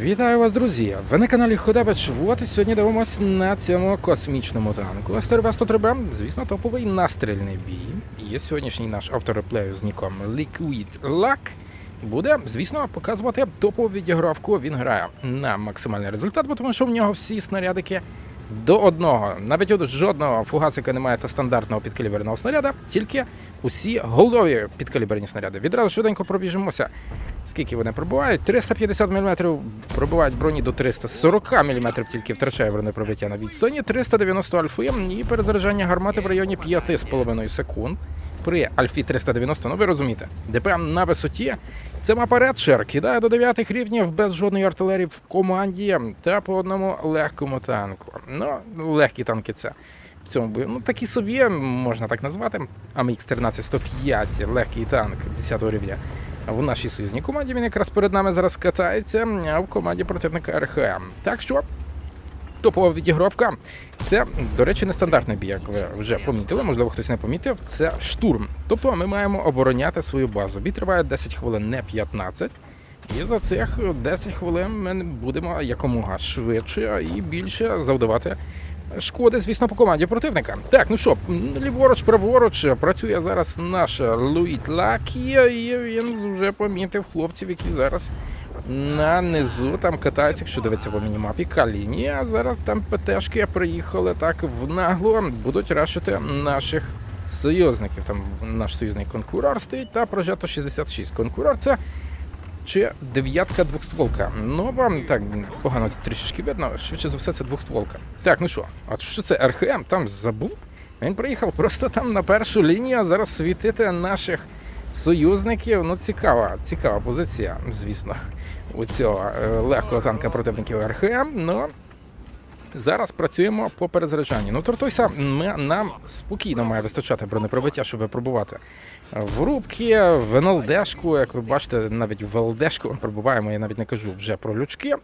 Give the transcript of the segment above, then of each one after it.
Вітаю вас, друзі! Ви на каналі Ходабич. Вот і сьогодні дивимось на цьому космічному танку. СТРВ-103Б, звісно, топовий настрільний бій. І сьогоднішній наш автореплею з ніком Liquid Luck буде, звісно, показувати топову відігравку. Він грає на максимальний результат, бо тому що в нього всі снарядики до одного. Навіть от жодного фугасика немає та стандартного підкаліберного снаряда, тільки усі голдові підкаліберні снаряди. Відразу швиденько пробіжимося. Скільки вони пробувають? 350 мм пробувають броні до 340 мм, тільки втрачає бронепробиття на відстані, 390 альфи і перезаряджання гармати в районі 5,5 секунд. При Альфі 390, ну ви розумієте, ДПМ на висоті. Це мапа Редшер кидає до 9 рівнів без жодної артилерії в команді та по одному легкому танку. Ну, легкі танки це в цьому бою. Ну, такі собі, можна так назвати. амх 13105 легкий танк 10 рівня. В нашій союзній команді він якраз перед нами зараз катається, а в команді противника РХМ. Так що топова відігровка. Це, до речі, нестандартний бій, як ви вже помітили, можливо, хтось не помітив. Це штурм. Тобто ми маємо обороняти свою базу. Бій триває 10 хвилин, не 15. І за цих 10 хвилин ми будемо якомога швидше і більше завдавати шкоди, звісно, по команді противника. Так, ну що, ліворуч, праворуч працює зараз наш Луїт Лакі, і він вже помітив хлопців, які зараз на низу там катаються, якщо дивиться по мінімапі Каліні, а зараз там ПТшки приїхали так в нагло, будуть рашити наших союзників. Там наш союзний конкурор стоїть та прожето 66. Конкурор це чи дев'ятка двохстволка. Ну вам так погано трішечки видно. Швидше за все, це двохстволка. Так, ну що, а що це РХМ? Там забув. Він приїхав просто там на першу лінію, а зараз світити наших союзників. Ну, цікава, цікава позиція, звісно, у цього е, легкого танка противників РХМ. Ну зараз працюємо по перезаряджанні. Ну, Тортойса ми, нам спокійно має вистачати бронепробиття, щоб пробувати в рубки, в НЛДшку, як ви бачите, навіть в ЛДшку пробуваємо, я навіть не кажу вже про лючки.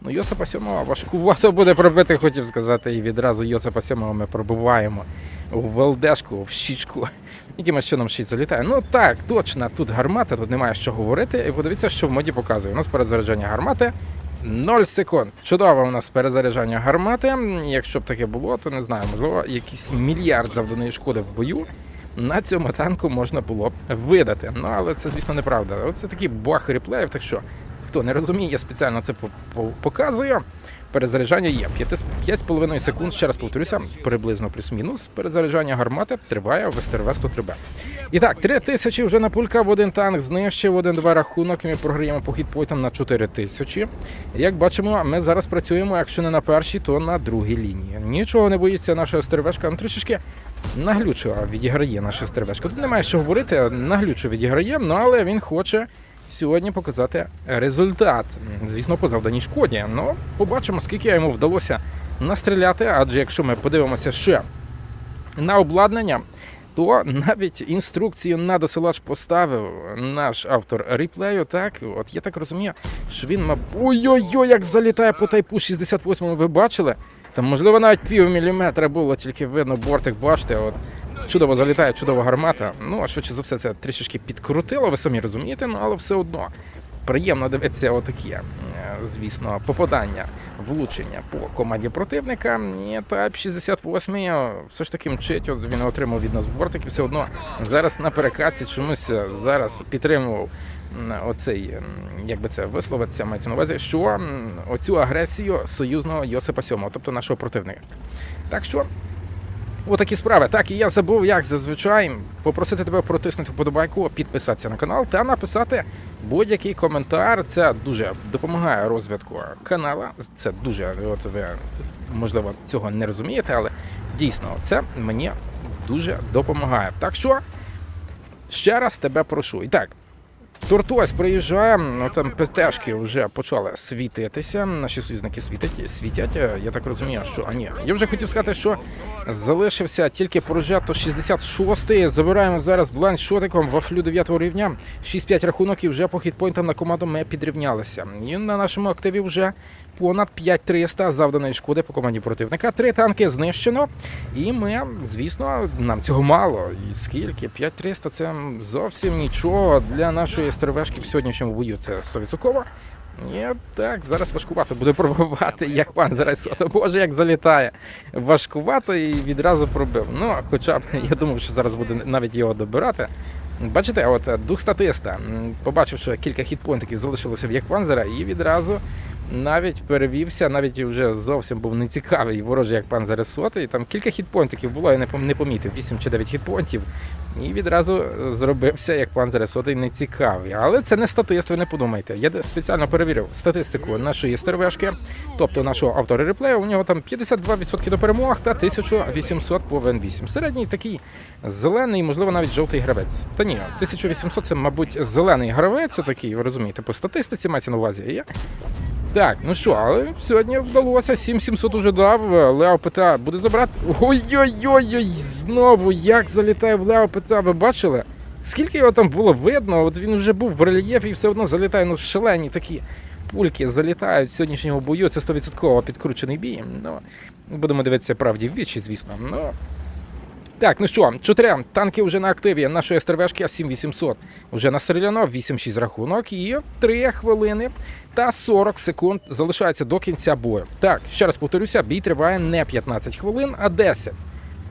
Ну, Йосипа Сьомого важкувато буде пробити, хотів сказати, і відразу Йосипа Сьомого ми пробуваємо в ЛДшку, в щічку. Якимось чином щит залітає. Ну так, точно, тут гармата, тут немає що говорити. І подивіться, що в моді показує. У нас перезаряджання гармати 0 секунд. Чудово у нас перезаряджання гармати. Якщо б таке було, то не знаю, можливо, якийсь мільярд завданої шкоди в бою. На цьому танку можна було б видати. Ну але це, звісно, неправда. Оце такий баг реплеїв, так що хто не розуміє, я спеціально це по- по- показую. Перезаряджання є 5,5 секунд. Ще раз повторюся, приблизно плюс-мінус. Перезаряджання гармати триває в СТРВ 103 б І так, 3 тисячі вже на пулька в один танк знищив один-два рахунок. І ми програємо по хітпойтам на 4 тисячі. Як бачимо, ми зараз працюємо, якщо не на першій, то на другій лінії. Нічого не боїться наша СТРВшка, ну трішечки наглючо відіграє наша СТРВшка. Тут немає що говорити, наглючо відіграє, ну але він хоче сьогодні показати результат. Звісно, по завданій шкоді. Ну, побачимо, скільки йому вдалося настріляти. Адже якщо ми подивимося ще на обладнання, то навіть інструкцію на досилач поставив наш автор реплею. Так, от я так розумію, що він маб... Ой-ой-ой, як залітає по тайпу 68 ви бачили? Там, можливо, навіть пів міліметра було, тільки видно бортик, бачите, от чудово залітає, чудова гармата. Ну, а швидше за все, це трішечки підкрутило, ви самі розумієте, ну але все одно. Приємно дивитися отакі, е, звісно, попадання, влучення по команді противника. І Type 68 е, все ж таки мчить. От він отримав від нас бортик і все одно зараз на перекатці чомусь е, зараз підтримував оцей, як би це висловитися, мається на увазі, що оцю агресію союзного Йосипа Сьомого, тобто нашого противника. Так що Отакі справи. Так, і я забув, як зазвичай, попросити тебе протиснути вподобайку, підписатися на канал та написати будь-який коментар. Це дуже допомагає розвитку канала. Це дуже, от ви можливо цього не розумієте, але дійсно це мені дуже допомагає. Так що ще раз тебе прошу. І так. Тортось приїжджає, ну там ПТшки вже почали світитися. Наші союзники світять, світять. Я так розумію, що а ні. Я вже хотів сказати, що залишився тільки прожето 66-й. Забираємо зараз бланшотиком вафлю 9 рівня. 6-5 рахунок і вже по хітпойнтам на команду ми підрівнялися. І на нашому активі вже понад 5300 завданої шкоди по команді противника. Три танки знищено. І ми, звісно, нам цього мало. І скільки? 5300 це зовсім нічого для нашої СТРВшки в сьогоднішньому бою. Це 100%. І так, зараз важкувато буде пробувати, як пан зараз Сота. Боже, як залітає. Важкувато і відразу пробив. Ну, хоча б я думав, що зараз буде навіть його добирати. Бачите, от е, дух статиста побачив, що кілька хітпонтиків залишилося в Якпанзера, і відразу навіть перевівся, навіть вже зовсім був нецікавий ворожий як пан Заресоти. І там кілька хітпонтиків було, я не помітив, 8 чи 9 хітпонтів. І відразу е, зробився як пан Заресоти нецікавий. Але це не статист, ви не подумайте. Я спеціально перевірив статистику нашої стервешки, тобто нашого автора реплею. У нього там 52% до перемог та 1800 по ВН8. Середній такий зелений, можливо, навіть жовтий гравець. Та ні, 1800 це, мабуть, зелений гравець, такий, ви розумієте, по статистиці мається на увазі. Так, ну що, але сьогодні вдалося. 7700 уже дав. Лео пита буде забрати. Ой-ой-ой, знову як залітає в Лео пита. Ви бачили? Скільки його там було видно? От він вже був в рельєфі і все одно залітає. Ну, шалені такі пульки залітають з сьогоднішнього бою. Це 100% підкручений бій. Ну, будемо дивитися правді в вічі, звісно. Ну, так, ну що, чотири танки вже на активі нашої СТРВшки 7800. Вже настріляно, 8-6 рахунок і 3 хвилини та 40 секунд залишається до кінця бою. Так, ще раз повторюся, бій триває не 15 хвилин, а 10.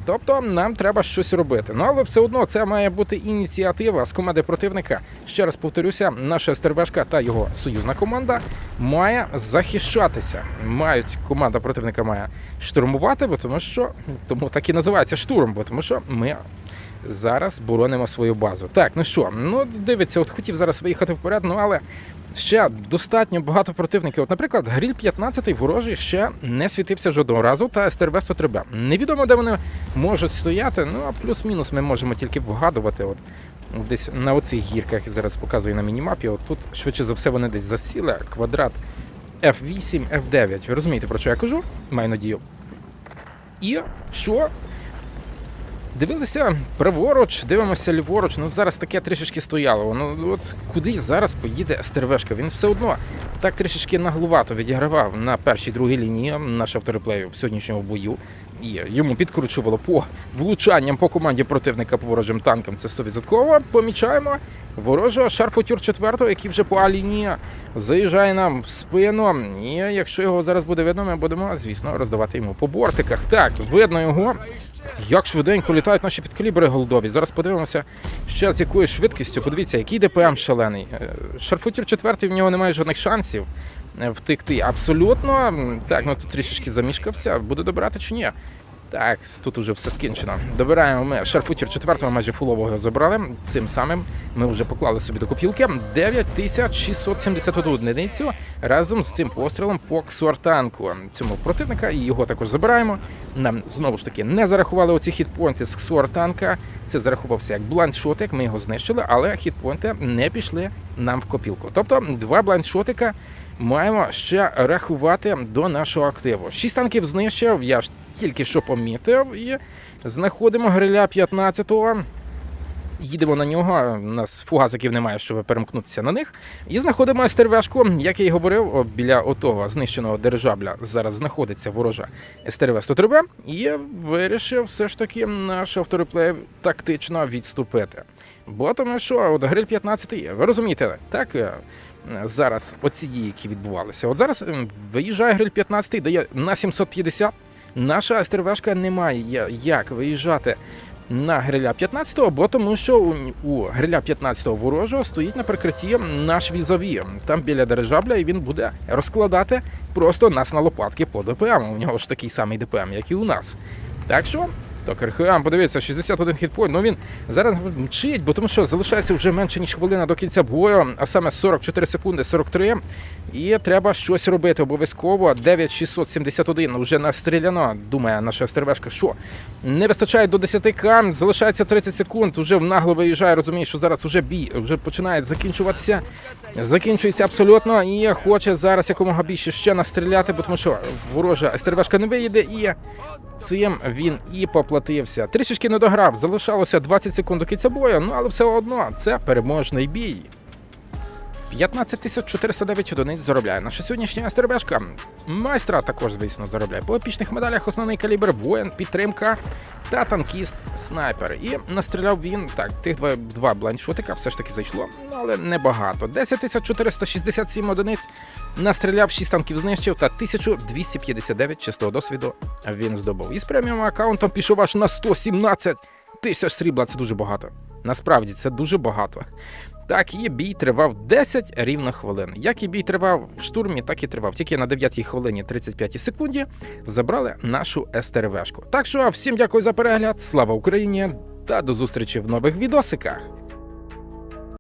Тобто нам треба щось робити. Ну але все одно це має бути ініціатива з команди противника. Ще раз повторюся, наша стервешка та його союзна команда має захищатися. Мають команда противника має штурмувати, бо тому що тому так і називається штурм, бо тому що ми. Зараз боронимо свою базу. Так, ну що, ну дивіться, от хотів зараз виїхати вперед, ну але ще достатньо багато противників. От, наприклад, Гріль 15 ворожий ще не світився жодного разу, та стрв 103 б Невідомо, де вони можуть стояти. Ну а плюс-мінус ми можемо тільки вгадувати. От десь на оцих гірках зараз показую на мінімапі. От тут швидше за все вони десь засіли. Квадрат F8, F9. Ви розумієте, про що я кажу? Маю надію. І що? Дивилися праворуч, дивимося ліворуч. Ну зараз таке трішечки стояло. Ну от куди зараз поїде Стервешка? Він все одно так трішечки наглувато відігравав на першій другій лінії наш автореплею в сьогоднішньому бою. І йому підкручувало по влучанням по команді противника по ворожим танкам. Це 100%. Помічаємо ворожого шарпотюр четвертого, який вже по А-лінії заїжджає нам в спину. І якщо його зараз буде видно, ми будемо, звісно, роздавати йому по бортиках. Так, видно його. Як швиденько літають наші підкалібри голдові. Зараз подивимося ще з якою швидкістю. Подивіться, який ДПМ шалений. Е, Шарфутір четвертий, в нього немає жодних шансів е, втекти. Абсолютно. Так, ну тут трішечки замішкався. Буде добирати чи ні? Так, тут уже все скінчено. Добираємо ми шарфутір четвертого, майже фулового забрали. Цим самим ми вже поклали собі до копілки 9671 одиницю разом з цим пострілом по ксуартанку цьому противника. Його також забираємо. Нам знову ж таки не зарахували оці хітпойнти з ксуартанка. Це зарахувався як блайндшотик, ми його знищили, але хітпойнти не пішли нам в копілку. Тобто два блайндшотика маємо ще рахувати до нашого активу. Шість танків знищив, я ж тільки що помітив, і знаходимо гриля 15-го. Їдемо на нього. У нас фугасиків немає, щоб перемкнутися на них. І знаходимо стервешку, як я й говорив, біля отого знищеного дирижабля зараз знаходиться ворожа стерве 103 і вирішив все ж таки наш автореплей тактично відступити. Бо тому що от гриль 15, ви розумієте, так е, зараз оці дії, які відбувалися. От зараз ем, виїжджає гриль 15, дає на 750. Наша стервешка не має як виїжджати на гриля 15-го, бо тому що у, у гриля 15-го ворожого стоїть на прикритті наш візові. Там біля дирижабля, і він буде розкладати просто нас на лопатки по ДПМ. У нього ж такий самий ДПМ, як і у нас. Так що. Так, РХМ, подивіться, 61 хітпойнт. Ну він зараз мчить, бо тому що залишається вже менше ніж хвилина до кінця бою, а саме 44 секунди, 43. І треба щось робити обов'язково. 9671 вже настріляно. Думає наша стервешка, що не вистачає до 10к, залишається 30 секунд. Уже в нагло виїжджає, розуміє, що зараз уже бій вже починає закінчуватися. Закінчується абсолютно і хоче зараз якомога більше ще настріляти, бо тому що ворожа стервешка не виїде і. Цим він і поплатився. Трішечки не дограв, залишалося 20 секунд до кінця бою, ну але все одно це переможний бій. 15 409 одиниць заробляє наша сьогоднішня СТРБшка. Майстра також, звісно, заробляє по епічних медалях основний калібр, воїн, підтримка та танкіст снайпер. І настріляв він так, тих два, два блайндшотика все ж таки зайшло, але небагато. 10 467 одиниць настріляв 6 танків знищив та 1259 чистого досвіду він здобув. І з преміум аккаунтом пішов аж на 117 тисяч срібла. Це дуже багато. Насправді це дуже багато. Так, і бій тривав 10 рівно хвилин. Як і бій тривав в штурмі, так і тривав. Тільки на 9 хвилині 35 секунді забрали нашу СТРВшку. Так що всім дякую за перегляд. Слава Україні та до зустрічі в нових відосиках.